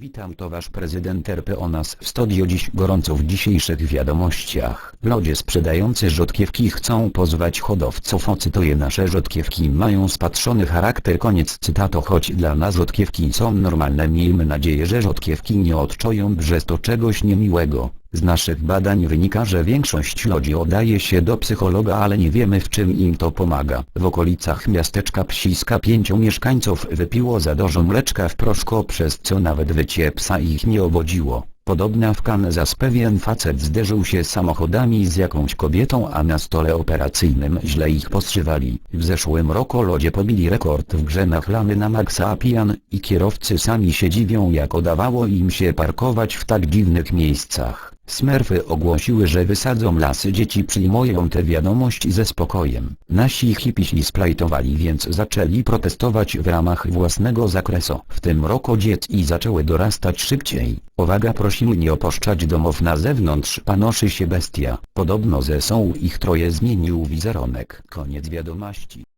Witam to wasz prezydent RP o nas w studio dziś gorąco w dzisiejszych wiadomościach. Ludzie sprzedający rzodkiewki chcą pozwać hodowców o nasze rzodkiewki mają spatrzony charakter koniec cytatu choć dla nas rzodkiewki są normalne miejmy nadzieję że rzodkiewki nie odczują że to czegoś niemiłego. Z naszych badań wynika, że większość ludzi oddaje się do psychologa, ale nie wiemy w czym im to pomaga. W okolicach miasteczka Psiska pięciu mieszkańców wypiło za dużo mleczka w proszku, przez co nawet wycie psa ich nie obodziło. Podobna w Kansas pewien facet zderzył się samochodami z jakąś kobietą, a na stole operacyjnym źle ich postrzywali. W zeszłym roku ludzie pobili rekord w grze na maksa a pijan i kierowcy sami się dziwią jak udawało im się parkować w tak dziwnych miejscach. Smurfy ogłosiły, że wysadzą lasy dzieci przyjmują tę wiadomość ze spokojem. Nasi hipisi splajtowali więc zaczęli protestować w ramach własnego zakresu. W tym roku dzieci zaczęły dorastać szybciej. Uwaga prosimy nie opuszczać domów na zewnątrz panoszy się bestia. Podobno ze są ich troje zmienił wizerunek. Koniec wiadomości.